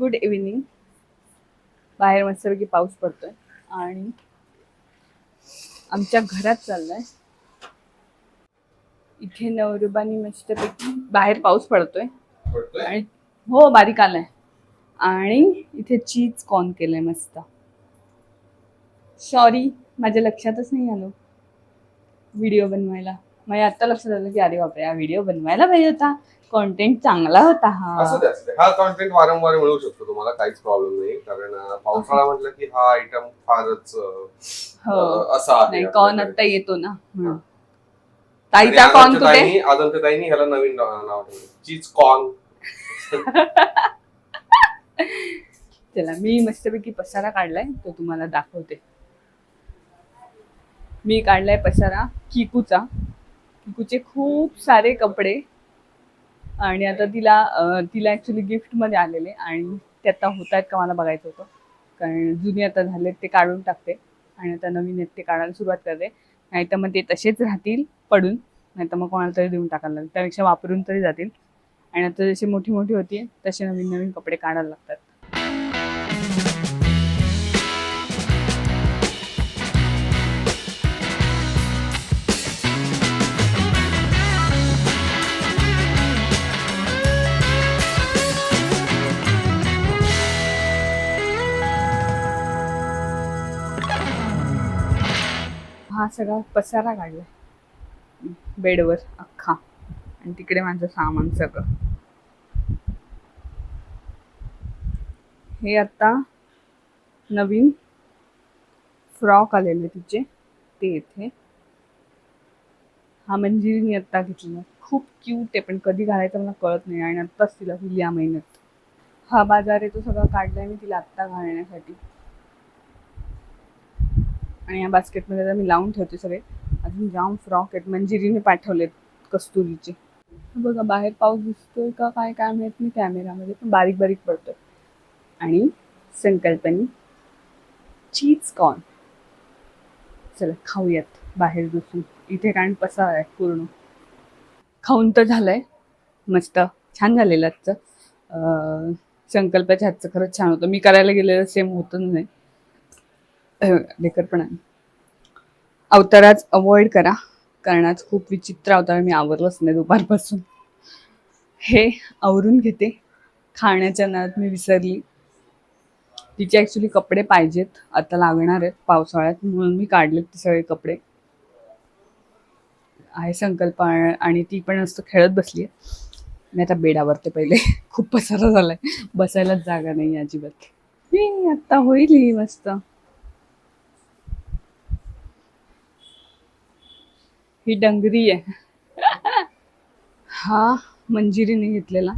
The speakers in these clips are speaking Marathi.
Good evening. बाहेर मस्तपैकी पाऊस पडतोय आणि आमच्या घरात चाललाय. इथे नवरुबानी मस्तपैकी बाहेर पाऊस पडतोय. आणि हो बारीक आलाय. आणि इथे चीज कॉर्न केलंय मस्त. सॉरी माझ्या लक्षातच नाही आलो. व्हिडिओ बनवायला. माझ्या आता लक्षात आलं की अरे बापरे हा व्हिडिओ बनवायला पाहिजे होता. कॉन्टेंट चांगला होता असं हा. हा कॉन्टेंट वारंवार मिळू शकतो तुम्हाला काहीच प्रॉब्लेम नाही. कारण अं, पावसाळा म्हटलं की हा आयटम फारच अं, हो. अं, असा आहे. नाही आपल्याकडे. आता येतो ना. म्हणून. ताईचा कॉर्न कुठे? आदंतताईंनी ह्याला नवीन नाव नाव ठेवलं. चीज कॉर्न चला मी मस्तपैकी पसारा काढलाय तो तुम्हाला दाखवते. मी काढलाय पसारा किकूचा. किकूचे खूप सारे कपडे. आणि आता तिला तिला ऍक्च्युली गिफ्टमध्ये आलेले आणि ते आता होत आहेत का मला बघायचं होतं. कारण जुने आता झाले ते काढून टाकते आणि आता नवीन आहेत ते काढायला सुरुवात करते. नाही तर मग ते तसेच राहतील पडून नाही तर मग कोणाला तरी देऊन टाकायला लागेल. त्यापेक्षा वापरून तरी जातील. आणि आता जशी मोठी मोठी होती तसे नवीन नवीन कपडे काढायला लागतात. सगळा पसारा काढला बेडवर अख्खा. आणि तिकडे माझं सामान सगळं. हे आता नवीन फ्रॉक आलेले तिचे. ते येथे हा मंजिरीने आत्ता घेतलेला. खूप क्यूट आहे पण कधी घालायचं मला कळत नाही. आणि आत्ताच तिला होईल या महिन्यात हा बाजार आहे तो सगळा काढलाय मी तिला आत्ता घालण्यासाठी. आणि या बास्केटमध्ये आता मी लावून ठेवते सगळे. अजून जाम फ्रॉक आहेत. मंजिरीने पाठवलेत कस्तुरीचे. बघा बाहेर पाऊस दिसतोय का काय काय माहीत नाही कॅमेरामध्ये पण बारीक बारीक पडतोय. आणि संकल्पनी चीज कॉर्न. चला खाऊयात बाहेर बसून. इथे कारण पसा आहे पूर्ण. खाऊन तर झालंय. मस्त. छान झालेलं आजचं. अं, संकल्पाच्या हातचं खरंच छान होतं. मी करायला गेलेलं सेम होतं नाही. लेकर पण आहे. अवताराच अवॉइड करा. कारण आज खूप विचित्र अवतार मी आवरलंच नाही दुपारपासून. हे आवरून घेते. खाण्याच्या नादात मी विसरली. तिचे ॲक्च्युली कपडे पाहिजेत. आता लागणार आहेत पावसाळ्यात. म्हणून मी काढलेत ते सगळे कपडे. आहे संकल्प आणि ती पण असं खेळत बसली आहे मी आता बेडावरते पहिले. खूप पसारा झाला आहे बसायलाच जागा नाही अजिबात. मी आत्ता होईल ही मस्त. ही डंगरी आहे. हा मंजिरीने घेतलेला.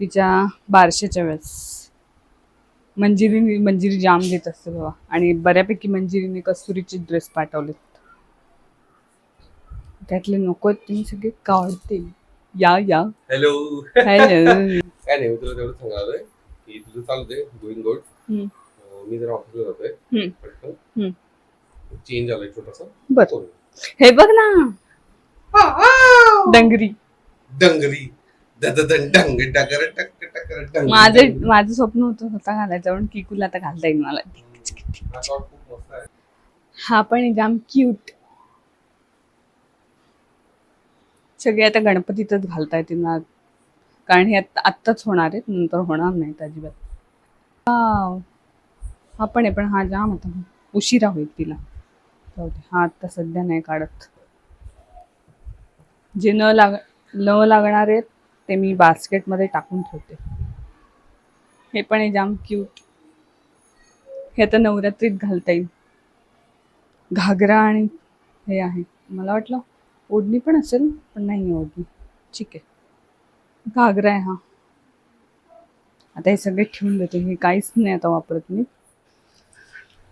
तिच्या बारशेच्या वेळेस. मंजिरीने मंजिरी जाम देत असते बाबा. आणि बऱ्यापैकी मंजिरीने कस्तुरीचे ड्रेस पाठवलेत. त्यातले नको तुम्ही सगळे काढते या या. हॅलो हॅलो काय नाही मी तुला तेवढं सांगालोय की तुझं चालू दे गोईंग गुड हम्म. मी जरा ऑफिसला जातोय. हम्म. पटकन. हम्म. चेंज आलाय छोटासा. बर. हे बघ ना. डंगरी. डंगरी. दददन डंग डगर टक टकर डंग. माझं माझं स्वप्न होतं स्वतः घालायचं पण किकूला आता घालता येईल मला. हा shot खूप मस्त आहे हा पण आहे जाम क्यूट सगळे आता गणपतीतच घालता येतील ना. कारण हे आत्ता आत्ताच होणार आहेत नंतर होणार नाहीत अजिबात. वाव. हा पण आहे पण हा जाम आता उशिरा होईल तिला. हा आत्ता सध्या नाही काढत. जे न लाग न लागणार आहेत ते मी बास्केटमध्ये टाकून ठेवते. हे पण आहे जाम क्यूट हे आता नवरात्रीत घालता येईल. घागरा आणि हे आहे. मला वाटलं ओढणी पण असेल पण नाही आहे ओढणी. ठीक आहे. घागरा आहे हा. आता हे सगळे ठेवून देते. हे काहीच नाही आता वापरत मी.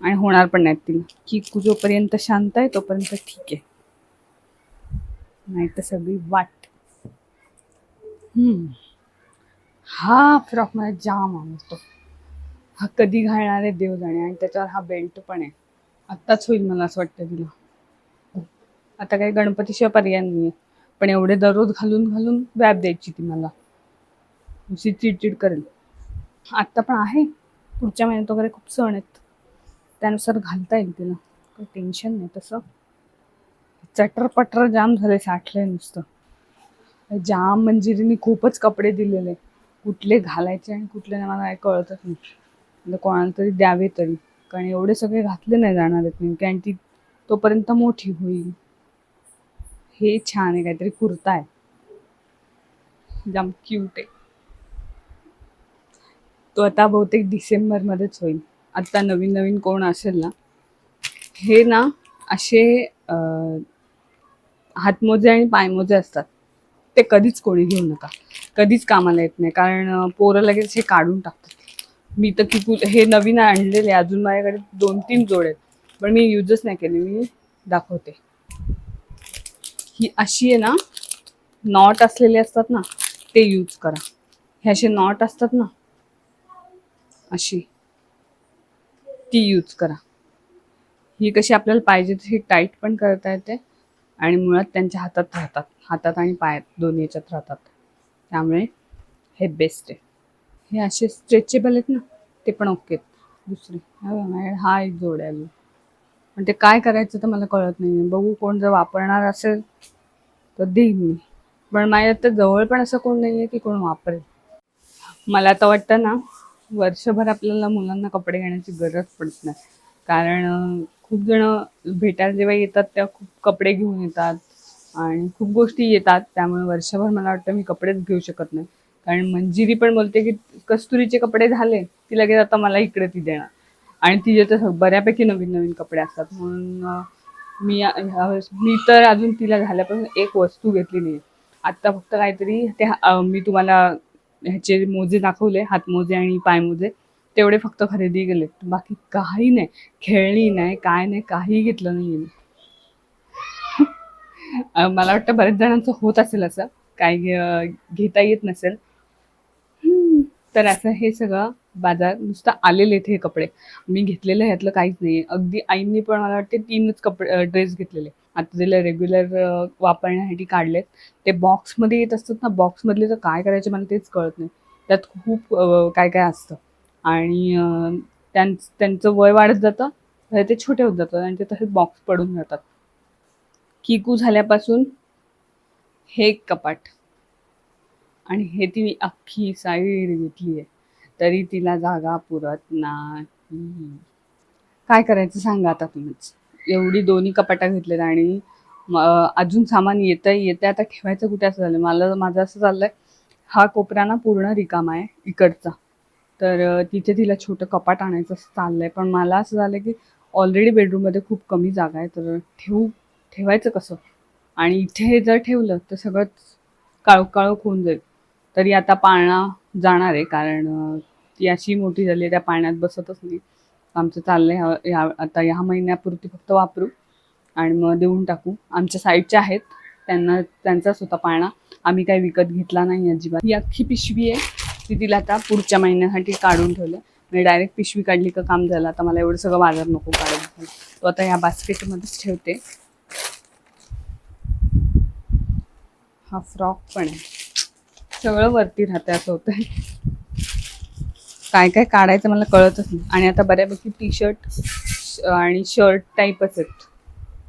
आणि होणार पण नाहीत तिला. की जोपर्यंत शांत आहे तोपर्यंत ठीक आहे. नाही तर सगळी वाट. हम्म. हा फ्रॉक मला जाम आवडतो. हा कधी घालणार आहे देव जाणे. आणि त्याच्यावर हा बेल्ट पण आहे. आत्ताच होईल मला असं वाटतं तिला. आता काही गणपतीशिवाय पर्याय नाही पण एवढे दररोज घालून घालून व्याप द्यायची ती मला. चिडचिड करेल. आत्ता पण आहे. पुढच्या महिन्यात वगैरे खूप सण आहेत. त्यानुसार घालता येईल तिला. काही टेन्शन नाही तसं. चटर जाम झाले साठले नुसतं. जाम म्हणजे मंजिरीने खूपच कपडे दिलेले. कुठले घालायचे आणि कुठले नाही मला काय कळतच नाही. म्हणजे कोणाला तरी द्यावे तरी. कारण एवढे सगळे घातले नाही जाणार आहेत. नेमके आणि ती तोपर्यंत मोठी होईल. हे छान आहे काहीतरी कुर्ता आहे. जाम क्यूट आहे. तो आता बहुतेक डिसेंबरमध्येच होईल. आत्ता नवीन नवीन कोण असेल ना हे ना असे हातमोजे आणि पायमोजे असतात. ते कधीच कोणी घेऊ नका. कधीच कामाला येत नाही. कारण पोरं लगेच हे काढून टाकतात. मी तर किती हे नवीन आणलेले अजून माझ्याकडे दोन तीन जोड आहेत. पण मी यूजच नाही केले. मी दाखवते. ही अशी आहे ना नॉट असलेले असतात ना ते यूज करा. हे असे नॉट असतात ना अशी. ती यूज करा. ही कशी आपल्याला पाहिजे तशी टाईट पण करता येते आणि मुळात त्यांच्या हातात राहतात. हातात आणि पायात दोन्ही याच्यात राहतात. त्यामुळे हे बेस्ट आहे. हे असे स्ट्रेचेबल आहेत ना ते पण ओके आहेत. दुसरे हा एक जोड आहे अजून. पण ते काय करायचं तर मला कळत नाही बघू कोण जर वापरणार असेल तर देईन मी. पण माझ्या तर जवळ पण असं कोण नाही आहे की कोण वापरेल. मला तर वाटतं ना वर्षभर आपल्याला मुलांना कपडे घेण्याची गरज पडत नाही. कारण खूप जण भेटायला जेव्हा येतात तेव्हा खूप कपडे घेऊन येतात आणि खूप गोष्टी येतात. त्यामुळे वर्षभर मला वाटतं मी कपडेच घेऊ शकत नाही. कारण मंजिरी पण बोलते की कस्तुरीचे कपडे झाले ती लगेच आता मला इकडे ती देणार. आणि तिचे तर बऱ्यापैकी नवीन नवीन कपडे असतात. म्हणून मी मी तर अजून तिला झाल्यापासून एक वस्तू घेतली नाही आत्ता फक्त काहीतरी ते मी तुम्हाला ह्याचे मोजे दाखवले हातमोजे आणि पायमोजे तेवढे फक्त खरेदी केले. बाकी काही नाही. खेळणी नाही काय नाही काही घेतलं नाही मी. मला वाटतं बऱ्याच जणांचं होत असेल असं. काही घेता येत नसेल. तर असं हे सगळं बाजार नुसतं आलेले हे कपडे. मी घेतलेलं ह्यातलं काहीच नाही अगदी आईंनी पण मला वाटते तीनच कपडे ड्रेस घेतलेले. आता तिला रेग्युलर वापरण्यासाठी काढलेत. ते बॉक्समध्ये येत असतात ना बॉक्समधले तर काय करायचे मला तेच कळत नाही. त्यात खूप काय काय असतं. आणि त्यां त्यांचं वय वाढत जातं तर ते छोटे होत जातात आणि ते तसेच बॉक्स पडून जातात. किकू झाल्यापासून हे एक कपाट. आणि हे तिने अख्खी साईड घेतली आहे तरी तिला जागा पुरत नाही. काय करायचं सांगा आता तुम्हीच. एवढी दोन्ही कपाटा घेतलेत आणि अजून सामान येतं येतं आता ठेवायचं कुठे असं झालं मला माझं असं चाललंय हा कोपरा ना पूर्ण रिकामा आहे इकडचा. तर तिथे तिला छोटं कपाट आणायचं असं चाललंय पण मला असं झालं की ऑलरेडी बेडरूममध्ये खूप कमी जागा आहे तर ठेवू ठेवायचं कसं? आणि इथे जर ठेवलं तर सगळंच काळोख काळोख होऊन जाईल. तरी आता पाळणा जाणार आहे कारण ती अशी मोठी झाली आहे त्या पाळण्यात बसतच नाही. आमचं चाललंय. ह्या- आता ह्या महिन्यापुरती फक्त वापरू आणि मग देऊन टाकू. आमच्या साईडच्या आहेत. त्यांना त्यांचाच होता पाळणा. आम्ही काही विकत घेतला नाही अजिबात. ही अख्खी पिशवी आहे. ती तिला आता पुढच्या महिन्यासाठी काढून ठेवलं. मी डायरेक्ट पिशवी काढली का काम झालं. आता मला एवढं सगळं बाजार नको काढून तो आता ह्या बास्केटमध्येच ठेवते. हा फ्रॉक पण आहे. सगळं वरती राहते असं होतंय. काय काय काढायचं मला कळतच नाही. आणि आता बऱ्यापैकी टी शर्ट आणि शर्ट टाईपच आहेत.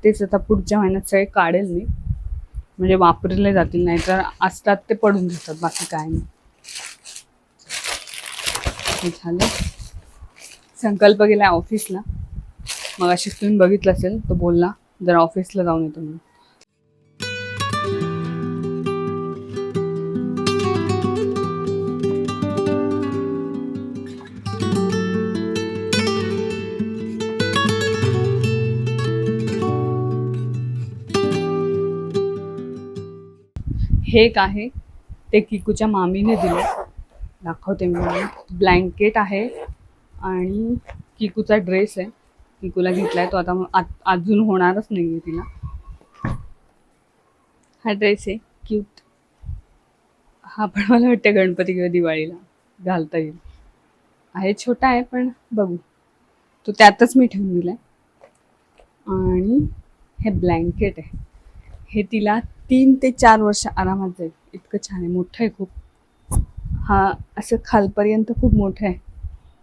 तेच आता पुढच्या महिन्यात सगळे काढेल मी. म्हणजे वापरले जातील नाहीतर असतात ते पडून जातात बाकी काय नाही. झालं. संकल्प गेला ऑफिसला मग अशीच तुम्ही बघितलं असेल तो बोलला जर ऑफिसला जाऊन येतो म्हणून. हे एक आहे. ते किकूच्या मामीने दिले. दाखवते मी ब्लँकेट आहे आणि किकूचा ड्रेस आहे. किकूला घेतलाय तो आता आत- अजून होणारच नाही आहे तिला. हा ड्रेस आहे. क्यूट. हा पण मला वाटते गणपती किंवा दिवाळीला घालता येईल. आहे छोटा आहे पण बघू. तो त्यातच मी ठेवून दिलाय. आणि हे ब्लँकेट आहे. हे तिला तीन ते चार वर्ष आरामात जाईल. इतकं छान आहे. मोठं आहे खूप. हा असं खालपर्यंत खूप मोठं आहे.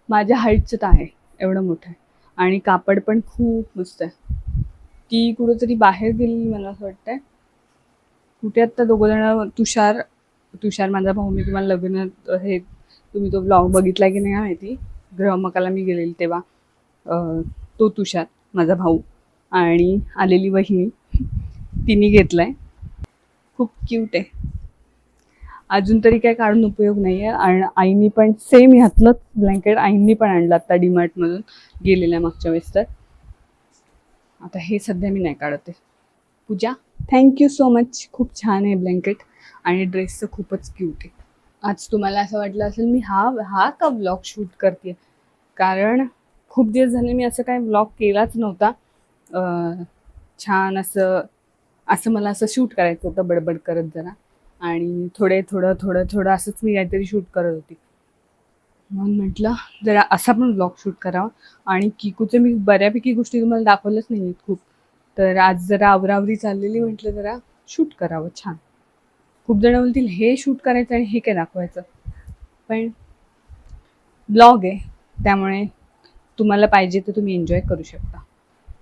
माझ्या हाईटचं तर आहे. एवढं मोठं आहे. आणि कापड पण खूप मस्त आहे. ती कुठंतरी बाहेर गेलेली मला असं वाटतंय. कुठे आत्ता दोघं जण तुषार तुषार माझा भाऊ मी तुम्हाला लग्नात हे तुम्ही तो ब्लॉग बघितला की नाही माहिती? ग्रहमकाला मी गेलेली तेव्हा. तो तुषार माझा भाऊ आणि आलेली वहिनी. तिने घेतलाय. खूप क्यूट आहे. अजून तरी काय काढून उपयोग नाही आहे आणि आईनी पण सेम ह्यातलंच ब्लँकेट आईंनी पण आणलं आता डीमार्टमधून गेलेल्या मागच्या वेळेस तर. आता हे सध्या मी नाही काढत. आहे पूजा थँक्यू सो मच खूप छान आहे ब्लँकेट आणि ड्रेसचं खूपच क्यूट आहे. आज तुम्हाला असं वाटलं असेल मी हा हा का ब्लॉग शूट करते कारण खूप दिवस झाले मी असं काय ब्लॉग केलाच नव्हता. छान असं असं मला असं शूट करायचं होतं बडबड करत जरा. आणि थोडे थोडं थोडं थोडं असंच मी काहीतरी शूट करत होती. म्हणून म्हटलं जरा असा पण ब्लॉग शूट करावा. आणि किकूचे मी बऱ्यापैकी गोष्टी तुम्हाला दाखवल्याच नाही आहेत खूप. तर आज जरा आवरावरी चाललेली म्हटलं जरा शूट करावं छान. खूप जण बोलतील हे शूट करायचं आणि हे काय दाखवायचं? पण ब्लॉग आहे त्यामुळे तुम्हाला पाहिजे तर तुम्ही एन्जॉय करू शकता.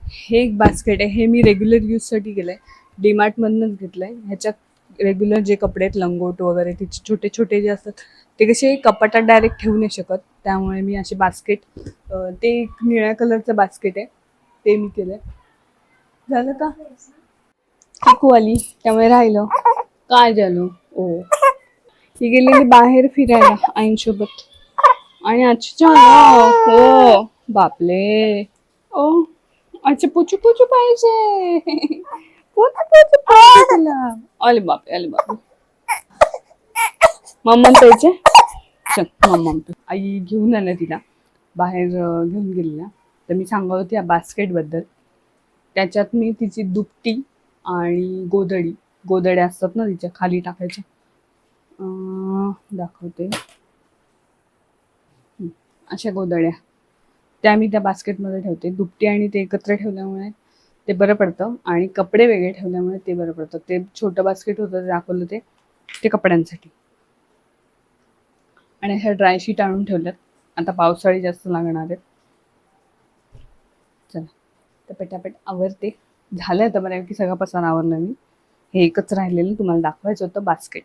हे एक बास्केट आहे हे मी रेग्युलर यूजसाठी केलं आहे डीमार्टमधनंच घेतलं आहे ह्याच्यात रेग्युलर जे कपडे आहेत लंगोट वगैरे ते छोटे छोटे जे असतात ते कसे कपाटात डायरेक्ट ठेवू नाही शकत. त्यामुळे मी असे बास्केट ते एक निळ्या कलरचं बास्केट आहे. ते मी केलं झालं का? काकू आली त्यामुळे राहिलं. काय झालं? ओ ही गेलेली बाहेर फिरायला आईंसोबत. आणि अच्छा हो बापले ओ अच्छा पुचू पुचू पाहिजे. पुचू पुचू पाहिजे तिला मम्मा बापरे प्यायचे चल मम्मा आई घेऊन आल्या तिला बाहेर घेऊन घेऊन ना तर मी सांगत होती या बास्केटबद्दल त्याच्यात मी तिची दुपटी आणि गोदडी गोदड्या असतात ना तिच्या खाली टाकायच्या दाखवते अशा गोदड्या त्या मी त्या बास्केटमध्ये ठेवते दुपटी आणि ते एकत्र ठेवल्यामुळे ते बरं पडतं आणि कपडे वेगळे ठेवल्यामुळे ते बरं पडतं. ते छोटं बास्केट होतं ते दाखवलं ते ते कपड्यांसाठी. आणि ह्या ड्राय शीट आणून ठेवल्यात. आता पावसाळी जास्त लागणार आहेत. चला तर पेटापेट आवरते. झालं आता बऱ्यापैकी सगळा पसार आवरला मी. हे एकच राहिलेलं तुम्हाला दाखवायचं होतं बास्केट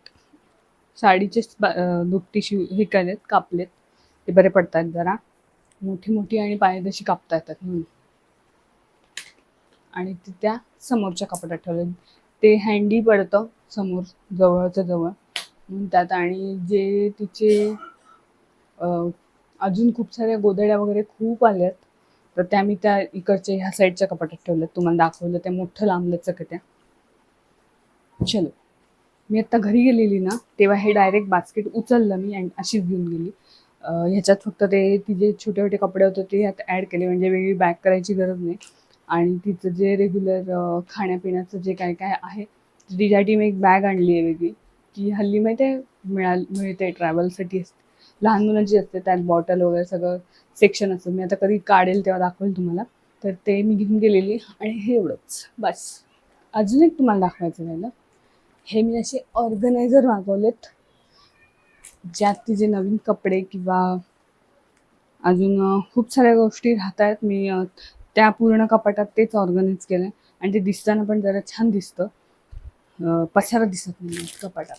साडीचे बा- दुपटी शिव हे केलेत कापलेत. ते बरे पडतात जरा. मोठी मोठी आणि पायदशी कापता येतात म्हणून. आणि ते त्या समोरच्या कपाटात ठेवलं ते हँडी पडतं समोर जवळच्या जवळ. म्हणून त्यात आणि जे तिचे अजून खूप साऱ्या गोदड्या वगैरे खूप आल्यात तर त्या मी त्या इकडच्या ह्या साईडच्या कपाटात ठेवल्यात. तुम्हाला दाखवलं त्या मोठं लांबलंच का त्या चलो. मी आत्ता घरी गेलेली ना तेव्हा हे डायरेक्ट बास्केट उचललं मी अँड अशीच घेऊन गेली. ह्याच्यात फक्त ते तिचे छोटे छोटे कपडे होते ते ह्यात ॲड केले. म्हणजे वेगळी बॅग करायची गरज नाही. आणि तिचं जे रेग्युलर खाण्यापिण्याचं जे काय काय आहे तिच्यासाठी मी एक बॅग आणली आहे वेगळी. की हल्ली माहिती आहे मिळाल मिळते ट्रॅव्हलसाठी असते. लहान मुलांची असते त्यात बॉटल वगैरे सगळं सेक्शन असतं. मी आता कधी काढेल तेव्हा दाखवेल तुम्हाला. तर ते मी घेऊन गेलेली आणि हे एवढंच. बस. अजून एक तुम्हाला दाखवायचं राहिलं हे मी असे ऑर्गनायझर मागवलेत. ज्यात तिचे नवीन कपडे किंवा अजून खूप साऱ्या गोष्टी राहत आहेत मी त्या पूर्ण कपाटात तेच ऑर्गनाईज केलं आणि ते दिसताना पण जरा छान दिसतं. पसारा दिसत नाही कपाटात.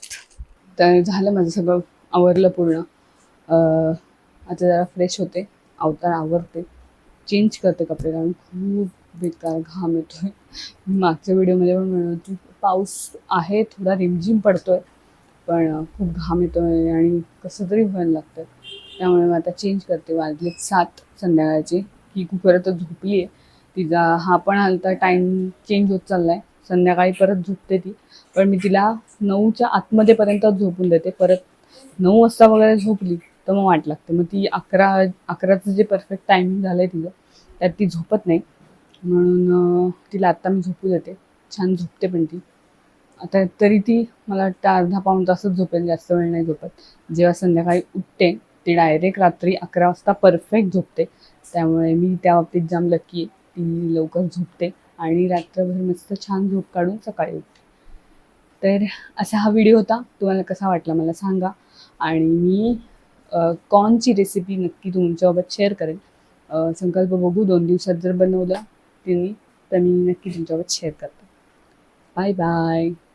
तर झालं माझं सगळं आवरलं पूर्ण. आता जरा फ्रेश होते. अवतार आवरते. चेंज करते कपडे कारण खूप बेकार घाम येतोय. मागच्या व्हिडिओमध्ये पण म्हणत होती पाऊस आहे थोडा रिमझिम पडतोय. पण खूप घाम येतोय आणि कसं तरी व्हायला लागतं त्यामुळे मग आता चेंज करते. वाजले सात संध्याकाळची. ही कुकर तर झोपली आहे तिचा हा पण आता टाईम चेंज होत चाललाय. संध्याकाळी परत झोपते ती. पण मी तिला नऊच्या आतमध्येपर्यंत झोपून देते. परत नऊ वाजता वगैरे झोपली तर मग वाट लागते. मग ती अकरा अकराचं जे परफेक्ट टायमिंग झालं आहे तिचं त्यात ती झोपत नाही. म्हणून तिला आत्ता मी झोपू देते. छान झोपते पण ती. आता तरी ती मला वाटतं अर्धा पाऊण तासच झोपेल. जास्त वेळ नाही झोपत. जेव्हा संध्याकाळी उठते ती डायरेक्ट रात्री अकरा वाजता परफेक्ट झोपते. त्यामुळे मी त्या बाबतीत जाम लकी आहे ती लवकर झोपते आणि रात्रभर मस्त छान झोप काढून सकाळी उठते. तर असा हा व्हिडिओ होता. तुम्हाला कसा वाटला मला सांगा. आणि मी कॉर्नची रेसिपी नक्की तुमच्याबाबत शेअर करेन. संकल्प बघू दोन दिवसात जर बनवलं तिने तर मी नक्की तुमच्याबाबत शेअर करते. Bye bye